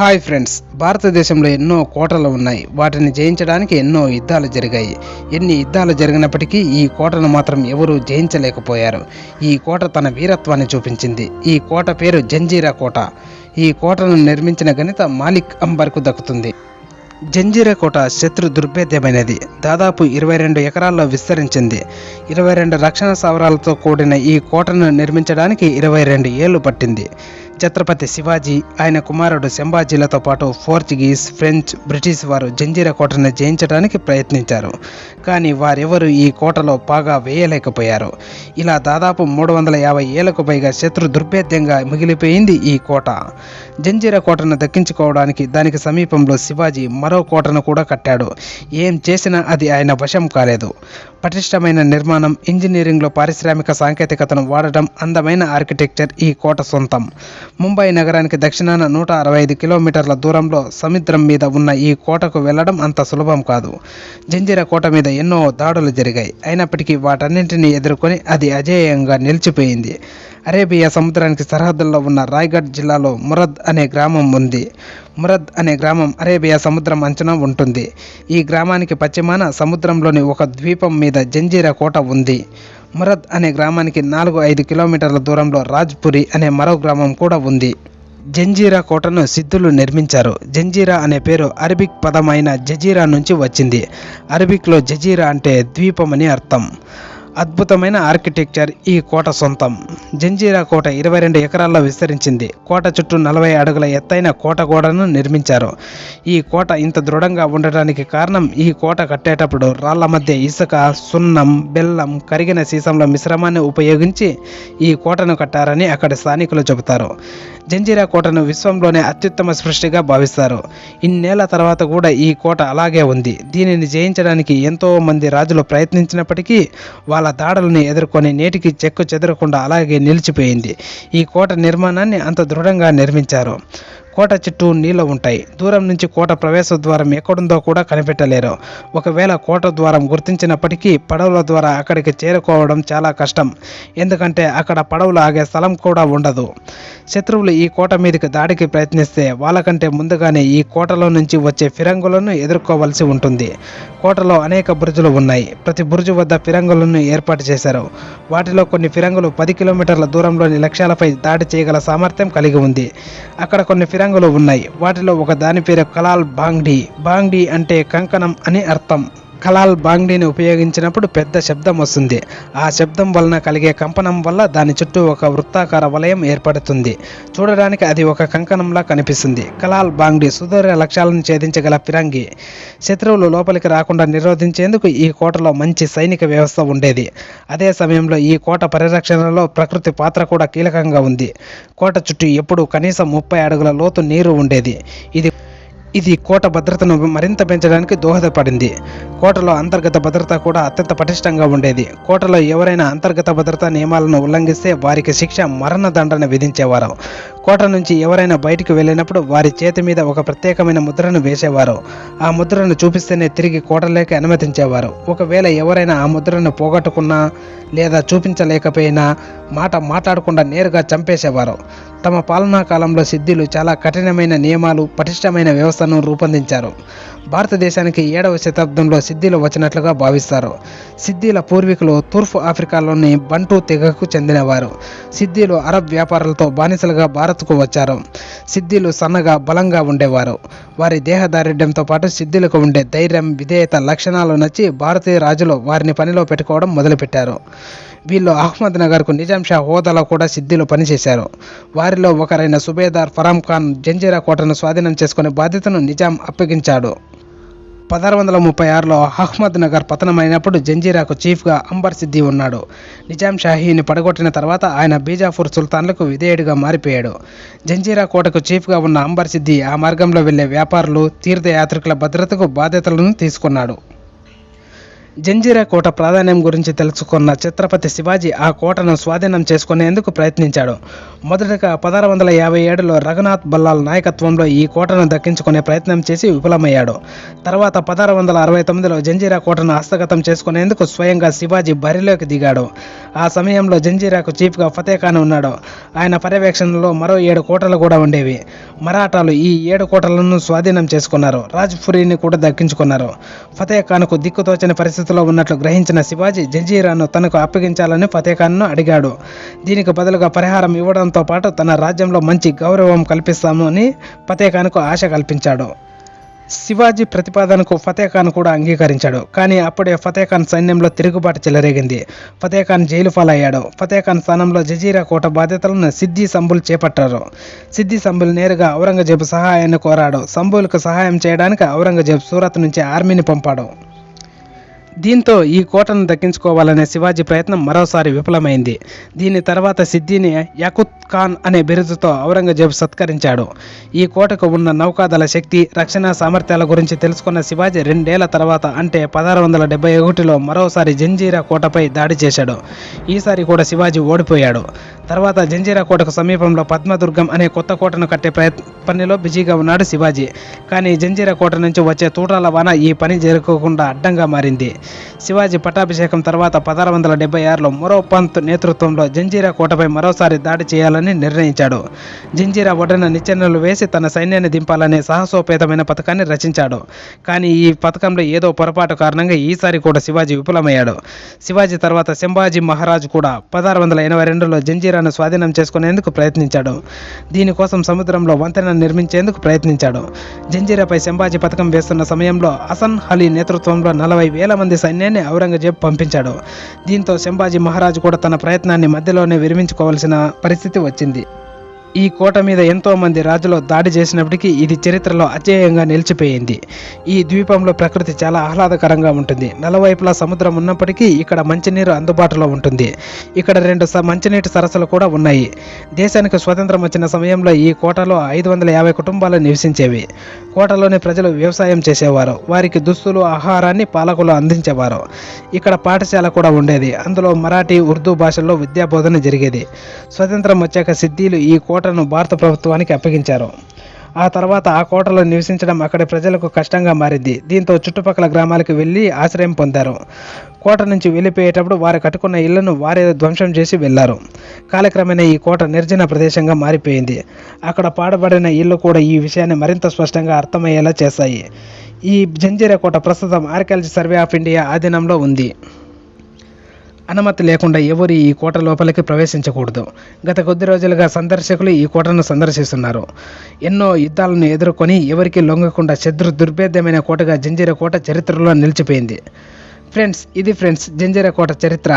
Hi friends భారతదేశంలో ఎన్నో కోటలు ఉన్నాయి. వాటిని జయించడానికి ఎన్నో యుద్ధాలు జరిగాయి. ఎన్ని యుద్ధాలు జరిగినప్పటికీ ఈ కోటను మాత్రం ఎవరూ జయించలేకపోయారు. ఈ కోట తన వీరత్వాన్ని చూపించింది. ఈ కోట పేరు జంజీరా కోట. ఈ కోటను నిర్మించిన ఘనత మాలిక్ అంబర్కు దక్కుతుంది. జంజీరా కోట శత్రు దుర్భేద్యమైనది. దాదాపు ఇరవై రెండు ఎకరాల్లో విస్తరించింది. ఇరవై రెండు రక్షణ సవరాలతో కూడిన ఈ కోటను నిర్మించడానికి ఇరవై రెండు ఏళ్ళు పట్టింది. ఛత్రపతి శివాజీ ఆయన కుమారుడు శంభాజీలతో పాటు పోర్చుగీస్ ఫ్రెంచ్ బ్రిటిష్ వారు జంజీర కోటను జయించడానికి ప్రయత్నించారు. కానీ వారెవరూ ఈ కోటలో బాగా వేయలేకపోయారు. ఇలా దాదాపు మూడు వందల యాభై ఏళ్ళకు పైగా శత్రు దుర్భేద్యంగా మిగిలిపోయింది ఈ కోట. జంజీర కోటను దక్కించుకోవడానికి దానికి సమీపంలో శివాజీ మరో కోటను కూడా కట్టాడు. ఏం చేసినా అది ఆయన వశం కాలేదు. పటిష్టమైన నిర్మాణం ఇంజనీరింగ్లో పారిశ్రామిక సాంకేతికతను వాడటం అందమైన ఆర్కిటెక్చర్ ఈ కోట సొంతం. ముంబై నగరానికి దక్షిణాన నూట అరవై ఐదు కిలోమీటర్ల దూరంలో సముద్రం మీద ఉన్న ఈ కోటకు వెళ్ళడం అంత సులభం కాదు. జంజీర కోట మీద ఎన్నో దాడులు జరిగాయి. అయినప్పటికీ వాటన్నింటినీ ఎదుర్కొని అది అజేయంగా నిలిచిపోయింది. అరేబియా సముద్రానికి సరిహద్దుల్లో ఉన్న రాయ్గఢ్ జిల్లాలో మురద్ అనే గ్రామం ఉంది. మురద్ అనే గ్రామం అరేబియా సముద్రం అంచనా ఉంటుంది. ఈ గ్రామానికి పశ్చిమాన సముద్రంలోని ఒక ద్వీపం మీద జంజీరా కోట ఉంది. మురద్ అనే గ్రామానికి నాలుగు ఐదు కిలోమీటర్ల దూరంలో రాజ్పురి అనే మరో గ్రామం కూడా ఉంది. జంజీరా కోటను సిద్ధులు నిర్మించారు. జంజీరా అనే పేరు అరబిక్ పదమైన జజీరా నుంచి వచ్చింది. అరబిక్లో జజీరా అంటే ద్వీపం అని అర్థం. అద్భుతమైన ఆర్కిటెక్చర్ ఈ కోట సొంతం. జంజీరా కోట ఇరవై రెండు ఎకరాల్లో విస్తరించింది. కోట చుట్టూ నలభై అడుగుల ఎత్తైన కోట గోడను నిర్మించారు. ఈ కోట ఇంత దృఢంగా ఉండటానికి కారణం ఈ కోట కట్టేటప్పుడు రాళ్ళ మధ్య ఇసుక సున్నం బెల్లం కరిగిన సీసంలో మిశ్రమాన్ని ఉపయోగించి ఈ కోటను కట్టారని అక్కడ స్థానికులు చెబుతారు. జంజీరా కోటను విశ్వంలోనే అత్యుత్తమ సృష్టిగా భావిస్తారు. ఇన్నేళ్ళ తర్వాత కూడా ఈ కోట అలాగే ఉంది. దీనిని జయించడానికి ఎంతో మంది రాజులు ప్రయత్నించినప్పటికీ వాళ్ళ దాడులను ఎదుర్కొని నేటికి చెక్కు చెదరకుండా అలాగే నిలిచిపోయింది. ఈ కోట నిర్మాణాన్ని అంత దృఢంగా నిర్మించారు. కోట చుట్టూ నీళ్ళు ఉంటాయి. దూరం నుంచి కోట ప్రవేశ ద్వారం ఎక్కడుందో కూడా కనిపెట్టలేరు. ఒకవేళ కోట ద్వారం గుర్తించినప్పటికీ పడవల ద్వారా అక్కడికి చేరుకోవడం చాలా కష్టం. ఎందుకంటే అక్కడ పడవలు ఆగే స్థలం కూడా ఉండదు. శత్రువులు ఈ కోట మీదకి దాడికి ప్రయత్నిస్తే వాళ్ళకంటే ముందుగానే ఈ కోటలో నుంచి వచ్చే ఫిరంగులను ఎదుర్కోవలసి ఉంటుంది. కోటలో అనేక బురుజులు ఉన్నాయి. ప్రతి బురుజు వద్ద ఫిరంగులను ఏర్పాటు చేశారు. వాటిలో కొన్ని ఫిరంగులు పది కిలోమీటర్ల దూరంలోని లక్ష్యాలపై దాడి చేయగల సామర్థ్యం కలిగి ఉంది. అక్కడ కొన్ని ఫిరంగులు ఉన్నాయి. వాటిలో ఒక దాని పేరు కలాల్ బాంగ్డీ. బాంగ్డీ అంటే కంకణం అని అర్థం. కలాల్ బాంగ్డీని ఉపయోగించినప్పుడు పెద్ద శబ్దం వస్తుంది. ఆ శబ్దం వలన కలిగే కంపనం వల్ల దాని చుట్టూ ఒక వృత్తాకార వలయం ఏర్పడుతుంది. చూడడానికి అది ఒక కంకణంలా కనిపిస్తుంది. కలాల్ బాంగ్డీ సుదూర లక్ష్యాలను ఛేదించగల ఫిరంగి. శత్రువులు లోపలికి రాకుండా నిరోధించేందుకు ఈ కోటలో మంచి సైనిక వ్యవస్థ ఉండేది. అదే సమయంలో ఈ కోట పరిరక్షణలో ప్రకృతి పాత్ర కూడా కీలకంగా ఉంది. కోట చుట్టూ ఎప్పుడూ కనీసం ముప్పై అడుగుల లోతు నీరు ఉండేది. ఇది ఇది కోట భద్రతను మరింత పెంచడానికి దోహదపడింది. కోటలో అంతర్గత భద్రత కూడా అత్యంత పటిష్టంగా ఉండేది. కోటలో ఎవరైనా అంతర్గత భద్రతా నియమాలను ఉల్లంఘిస్తే వారికి శిక్ష మరణ దండన విధించేవారు. కోట నుంచి ఎవరైనా బయటికి వెళ్ళినప్పుడు వారి చేతి మీద ఒక ప్రత్యేకమైన ముద్రను వేసేవారు. ఆ ముద్రను చూపిస్తేనే తిరిగి కోటలోకి అనుమతించేవారు. ఒకవేళ ఎవరైనా ఆ ముద్రను పోగొట్టుకున్నా లేదా చూపించలేకపోయినా మాట మాట్లాడకుండా నేరుగా చంపేసేవారు. తమ పాలనా కాలంలో సిద్ధులు చాలా కఠినమైన నియమాలు పటిష్టమైన వ్యవస్థను రూపొందించారు. భారతదేశానికి ఏడవ శతాబ్దంలో సిద్ధిలు వచ్చినట్లుగా భావిస్తారు. సిద్ధిల పూర్వీకులు తూర్పు ఆఫ్రికాలోని బంటు తెగకు చెందినవారు. సిద్ధిలు అరబ్ వ్యాపారులతో బానిసలుగా భారత భారత్కు వచ్చారు. సిద్ధిలు సన్నగా బలంగా ఉండేవారు. వారి దేహదారిఢ్యంతో పాటు సిద్ధిలకు ఉండే ధైర్యం విధేయత లక్షణాలు నచ్చి భారతీయ రాజులు వారిని పనిలో పెట్టుకోవడం మొదలుపెట్టారు. వీళ్ళు అహ్మద్ నగర్కు నిజాం షా హోదాలో కూడా సిద్ధిలో పనిచేశారు. వారిలో ఒకరైన సుబేదార్ ఫరాం ఖాన్ జంజీరా కోటను స్వాధీనం చేసుకునే బాధ్యతను నిజాం అప్పగించాడు. పదహారు వందల ముప్పై ఆరులో అహ్మద్ నగర్ పతనమైనప్పుడు జంజీరాకు చీఫ్గా అంబర్ సిద్ది ఉన్నాడు. నిజాం షాహీని పడగొట్టిన తర్వాత ఆయన బీజాపూర్ సుల్తాన్లకు విధేయుడిగా మారిపోయాడు. జంజీరా కోటకు చీఫ్గా ఉన్న అంబర్ సిద్ది ఆ మార్గంలో వెళ్ళే వ్యాపారులు తీర్థయాత్రికుల భద్రతకు బాధ్యతలను తీసుకున్నాడు. జంజీరా కోట ప్రాధాన్యం గురించి తెలుసుకున్న ఛత్రపతి శివాజీ ఆ కోటను స్వాధీనం చేసుకునేందుకు ప్రయత్నించాడు. మొదటగా పదహారు వందల యాభై ఏడులో రఘునాథ్ బల్లాల్ నాయకత్వంలో ఈ కోటను దక్కించుకునే ప్రయత్నం చేసి విఫలమయ్యాడు. తర్వాత పదహారు వందల అరవై తొమ్మిదిలో జంజీరా కోటను హస్తగతం చేసుకునేందుకు స్వయంగా శివాజీ బరిలోకి దిగాడు. ఆ సమయంలో జంజీరాకు చీఫ్గా ఫతే ఖాన్ ఉన్నాడు. ఆయన పర్యవేక్షణలో మరో ఏడు కోటలు కూడా ఉండేవి. మరాఠాలు ఈ ఏడు కోటలను స్వాధీనం చేసుకున్నారు. రాజ్పురిని కూడా దక్కించుకున్నారు. ఫతే ఖాన్కు దిక్కుతోచని పరిస్థితిలో ఉన్నట్లు గ్రహించిన శివాజీ జంజీరాను తనకు అప్పగించాలని ఫతే ఖాన్ను అడిగాడు. దీనికి బదులుగా పరిహారం ఇవ్వడంతో పాటు తన రాజ్యంలో మంచి గౌరవం కల్పిస్తామని అని ఫతే ఖాన్కు ఆశ కల్పించాడు. శివాజీ ప్రతిపాదనకు ఫతేఖాన్ కూడా అంగీకరించాడు. కానీ అప్పుడే ఫతేఖాన్ సైన్యంలో తిరుగుబాటు చెలరేగింది. ఫతేఖాన్ జైలు పాలయ్యాడు. ఫతేఖాన్ స్థానంలో జజీరా కోట బాధ్యతలను సిద్ది సంబుల్ చేపట్టారు. సిద్ది సంబుల్ నేరుగా ఔరంగజేబు సహాయాన్ని కోరాడు. సంబుల్కు సహాయం చేయడానికి ఔరంగజేబు సూరత్ నుంచి ఆర్మీని పంపాడు. దీంతో ఈ కోటను దక్కించుకోవాలనే శివాజీ ప్రయత్నం మరోసారి విఫలమైంది. దీని తర్వాత సిద్ధిని యాకుత్ ఖాన్ అనే బిరుదుతో ఔరంగజేబు సత్కరించాడు. ఈ కోటకు ఉన్న నౌకాదళ శక్తి రక్షణ సామర్థ్యాల గురించి తెలుసుకున్న శివాజీ రెండేళ్ళ తర్వాత అంటే పదహారు వందల డెబ్బై ఒకటిలో మరోసారి జంజీరా కోటపై దాడి చేశాడు. ఈసారి కూడా శివాజీ ఓడిపోయాడు. తర్వాత జంజీరా కోటకు సమీపంలో పద్మదుర్గం అనే కొత్త కోటను కట్టే ప్రయత్ పనిలో బిజీగా ఉన్నాడు శివాజీ. కానీ జంజీరా కోట నుంచి వచ్చే తూటాల వాన ఈ పని జరగకుండా అడ్డంగా మారింది. శివాజీ పట్టాభిషేకం తర్వాత పదహారు వందల డెబ్బై ఆరులో మరో పంత్ నేతృత్వంలో జంజీరా కోటపై మరోసారి దాడి చేయాలని నిర్ణయించాడు. జంజీరా ఒడ్డన నిచ్చెనలు వేసి తన సైన్యాన్ని దింపాలనే సాహసోపేతమైన పథకాన్ని రచించాడు. కానీ ఈ పథకంలో ఏదో పొరపాటు కారణంగా ఈసారి కూడా శివాజీ విఫలమయ్యాడు. శివాజీ తర్వాత శంభాజీ మహారాజు కూడా పదహారు వందల ఎనభై రెండులో జంజీరా సముద్రాన్ని స్వాధీనం చేసుకునేందుకు ప్రయత్నించాడు. దీనికోసం సముద్రంలో వంతెన నిర్మించేందుకు ప్రయత్నించాడు. జంజీరాపై శంభాజీ పథకం వేస్తున్న సమయంలో హసన్ అలీ నేతృత్వంలో నలభై వేల మంది సైన్యాన్ని ఔరంగజేబ్ పంపించాడు. దీంతో శంభాజీ మహారాజు కూడా తన ప్రయత్నాన్ని మధ్యలోనే విరమించుకోవాల్సిన పరిస్థితి వచ్చింది. ఈ కోట మీద ఎంతో మంది రాజులు దాడి చేసినప్పటికీ ఇది చరిత్రలో అజేయంగా నిలిచిపోయింది. ఈ ద్వీపంలో ప్రకృతి చాలా ఆహ్లాదకరంగా ఉంటుంది. నలవైపులా సముద్రం ఉన్నప్పటికీ ఇక్కడ మంచినీరు అందుబాటులో ఉంటుంది. ఇక్కడ రెండు స- మంచినీటి సరస్సులు కూడా ఉన్నాయి. దేశానికి స్వతంత్రం వచ్చిన సమయంలో ఈ కోటలో ఐదు వందల యాభై కుటుంబాలు నివసించేవి. కోటలోని ప్రజలు వ్యవసాయం చేసేవారు. వారికి దుస్తులు ఆహారాన్ని పాలకులు అందించేవారు. ఇక్కడ పాఠశాల కూడా ఉండేది. అందులో మరాఠీ ఉర్దూ భాషల్లో విద్యాబోధన జరిగేది. స్వతంత్రం వచ్చాక సిద్ధిలు ఈ కోట కోటను భారత ప్రభుత్వానికి అప్పగించారు. ఆ తర్వాత ఆ కోటలో నివసించడం అక్కడి ప్రజలకు కష్టంగా మారింది. దీంతో చుట్టుపక్కల గ్రామాలకు వెళ్ళి ఆశ్రయం పొందారు. కోట నుంచి వెళ్ళిపోయేటప్పుడు వారు కట్టుకున్న ఇళ్ళను వారే ధ్వంసం చేసి వెళ్ళారు. కాలక్రమేణా ఈ కోట నిర్జన ప్రదేశంగా మారిపోయింది. అక్కడ పాడబడిన ఇళ్ళు కూడా ఈ విషయాన్ని మరింత స్పష్టంగా అర్థమయ్యేలా చేశాయి. ఈ జంజీరా కోట ప్రస్తుతం ఆర్కాలజీ సర్వే ఆఫ్ ఇండియా ఆధీనంలో ఉంది. అనుమతి లేకుండా ఎవరు ఈ కోట లోపలికి ప్రవేశించకూడదు. గత కొద్ది రోజులుగా సందర్శకులు ఈ కోటను సందర్శిస్తున్నారు. ఎన్నో యుద్ధాలను ఎదుర్కొని ఎవరికి లొంగకుండా శత్రు దుర్భేద్యమైన కోటగా జంజీర కోట చరిత్రలో నిలిచిపోయింది. ఫ్రెండ్స్ ఇది ఫ్రెండ్స్ జంజీర కోట చరిత్ర.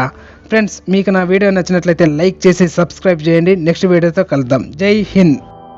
ఫ్రెండ్స్ మీకు నా వీడియో నచ్చినట్లయితే లైక్ చేసి సబ్స్క్రైబ్ చేయండి. నెక్స్ట్ వీడియోతో కలుద్దాం. జై హింద్.